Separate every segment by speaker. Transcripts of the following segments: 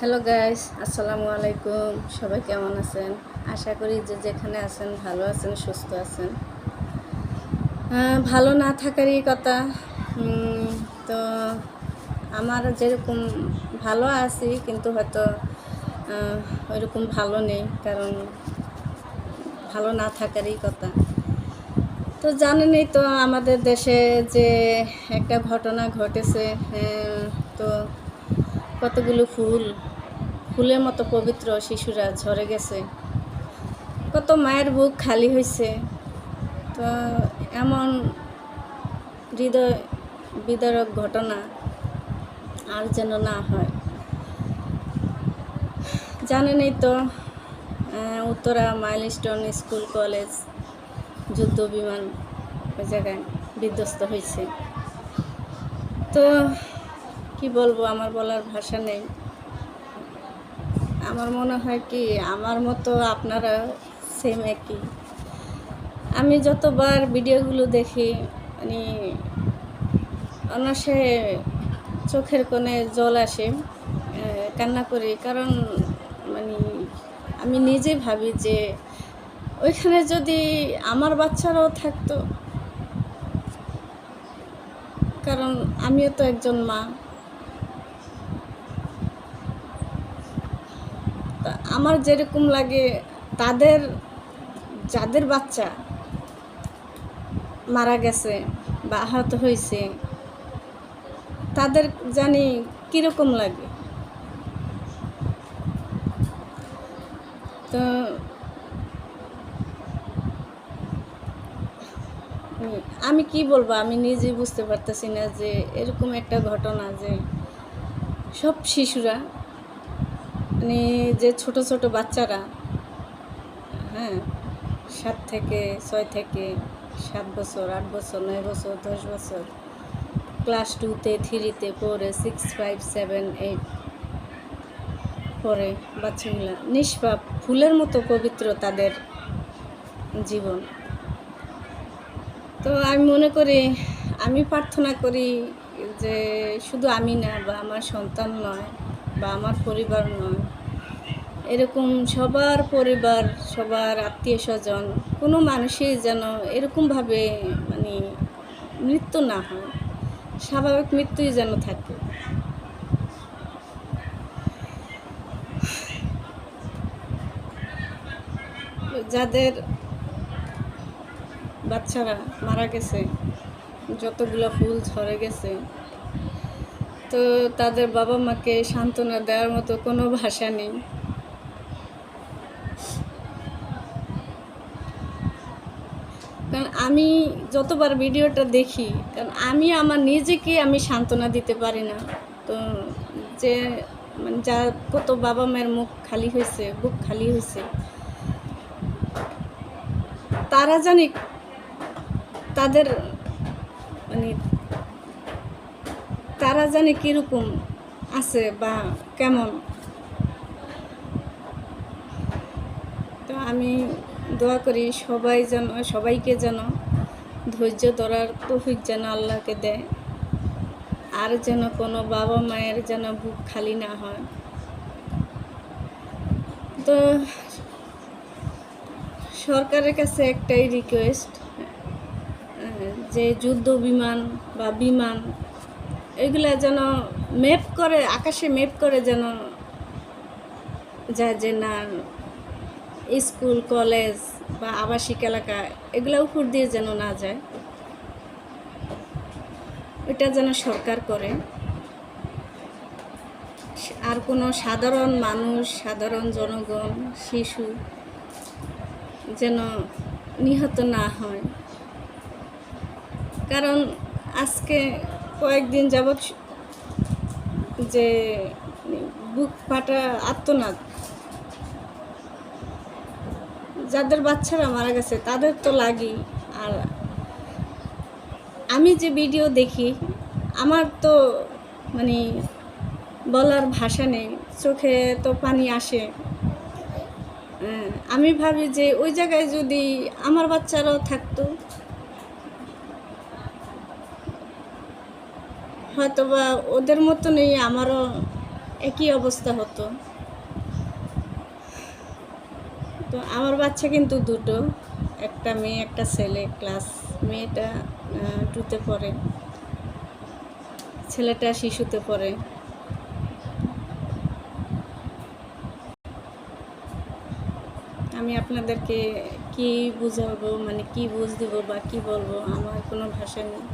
Speaker 1: Hello guys আসসালামু আলাইকুম সবাই কেমন আছেন? আশা করি যে যেখানে আছেন ভালো আছেন সুস্থ আছেন। ভালো না থাকারই কথা। তো আমার যেরকম ভালো আছি কিন্তু হয়তো ওইরকম ভালো নেই কারণ ভালো না থাকারই কথা। তো জানেনই তো আমাদের দেশে যে একটা ঘটনা ঘটেছে আহ, তো কতগুলো ফুল ফুলের মতো পবিত্র শিশুরা ঝরে গেছে। কত মায়ের বুক খালি হয়েছে তো এমন হৃদয় বিদারক ঘটনা আর যেন না হয়। জানেনই তো উত্তরা মাইলস্টোন স্কুল কলেজ যুদ্ধ বিমান ওই জায়গায় বিধ্বস্ত হয়েছে তো কি বলব, আমার বলার ভাষা নেই। আমার মনে হয় কি, আমার মতো আপনারা সেম একই। আমি যতবার ভিডিওগুলো দেখি মানে অনাসে চোখের কোণে জল আসে কান্না করি। কারণ মানে আমি নিজে ভাবি যে ওইখানে যদি আমার বাচ্চারাও থাকতো, কারণ আমিও তো একজন মা। তা আমার যেরকম লাগে, তাদের, যাদের বাচ্চা মারা গেছে বা আহত হয়েছে, তাদের জানি কীরকম লাগে। তো আমি কি বলব, আমি নিজেই বুঝতে পারতেছি না যে এরকম একটা ঘটনা যে সব শিশুরা মানে যে ছোট ছোট বাচ্চারা হ্যাঁ সাত থেকে ছয় থেকে সাত বছর, আট বছর, নয় বছর, দশ বছর ক্লাস টুতে থ্রিতে পড়ে সিক্স ফাইভ সেভেন এইট পড়ে বাচ্চাগুলা নিষ্পাপ, ফুলের মতো পবিত্র তাদের জীবন। তো আমি মনে করি, আমি প্রার্থনা করি যে শুধু আমি না বা আমার সন্তান নয় বা আমার পরিবার নয়। এরকম সবার পরিবার, সবার আত্মীয় স্বজন কোনো মানুষই যেন এরকমভাবে মানে মৃত্যু না হয়, স্বাভাবিক মৃত্যুই যেন থাকে। যাদের বাচ্চারা মারা গেছে, যতগুলো ফুল ঝরে গেছে তো তাদের বাবা মাকে সান্ত্বনা দেওয়ার মতো কোনো ভাষা নেই। কারণ আমি যতবার ভিডিওটা দেখি, কারণ আমি আমার নিজেকে আমি সান্ত্বনা দিতে পারি না। তো যে মানে যা কত বাবা মায়ের মুখ খালি হয়েছে, বুক খালি হয়েছে, তারা জানি তাদের মানে তারা জানে কীরকম আছে বা কেমন। তো আমি দোয়া করি সবাই যেন, সবাইকে যেন ধৈর্য ধরার তৌফিক যেন আল্লাহকে দেয়। আর যেন কোনো বাবা মায়ের যেন বুক খালি না হয়। তো সরকারের কাছে একটাই রিকোয়েস্ট যে যুদ্ধ বিমান বা বিমান এগুলা যেন মেপ করে, আকাশে মেপ করে যেন যায় যে না, স্কুল, কলেজ বা আবাসিক এলাকা, এগুলা উপর দিয়ে যেন না যায়। এটা যেন সরকার করে। আর কোনো সাধারণ মানুষ, সাধারণ জনগণ, শিশু যেন নিহত না হয়। কারণ আজকে কয়েকদিন যাবৎ যে বুক ফাটা আত্মনাদ। যাদের বাচ্চারা মারা গেছে, তাদের তো লাগি আর আমি যে ভিডিও দেখি, আমার তো মানে বলার ভাষা নেই, চোখে তো পানি আসে। আমি ভাবি যে ওই জায়গায় যদি আমার বাচ্চারাও থাকতো হয়তো বা ওদের মতনই আমারও একই অবস্থা হতো। তো আমার বাচ্চা কিন্তু দুটো, একটা মেয়ে, একটা ছেলে, ক্লাস মেয়েটা টুতে পড়ে, ছেলেটা শিশুতে পড়ে। আমি আপনাদেরকে কি বুঝাবো মানে কি বুঝ দেবো বা কি বলব, আমার কোনো ভাষা নেই।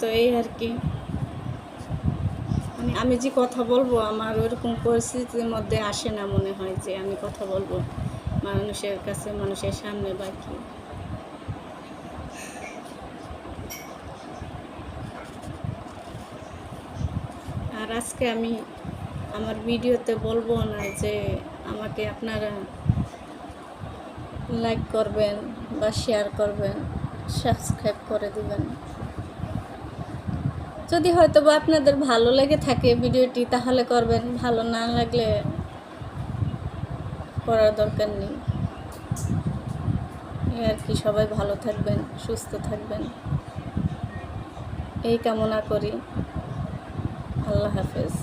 Speaker 1: তো এই আর কি। মানে আমি যে কথা বলব, আমার ওরকম পরিস্থিতির মধ্যে আসে না মনে হয় যে আমি কথা বলব মানুষের কাছে, মানুষের সামনে বা কি। আর আজকে আমি আমার ভিডিওতে বলব না যে আমাকে আপনারা লাইক করবেন বা শেয়ার করবেন সাবস্ক্রাইব করে দিবেন। যদি হয়তো বা আপনাদের ভালো লেগে থাকে ভিডিওটি, তাহলে করবেন। ভালো না লাগলে করার দরকার নেই। আর কি, সবাই ভালো থাকবেন, সুস্থ থাকবেন। এই কামনা করি। আল্লাহ হাফেজ।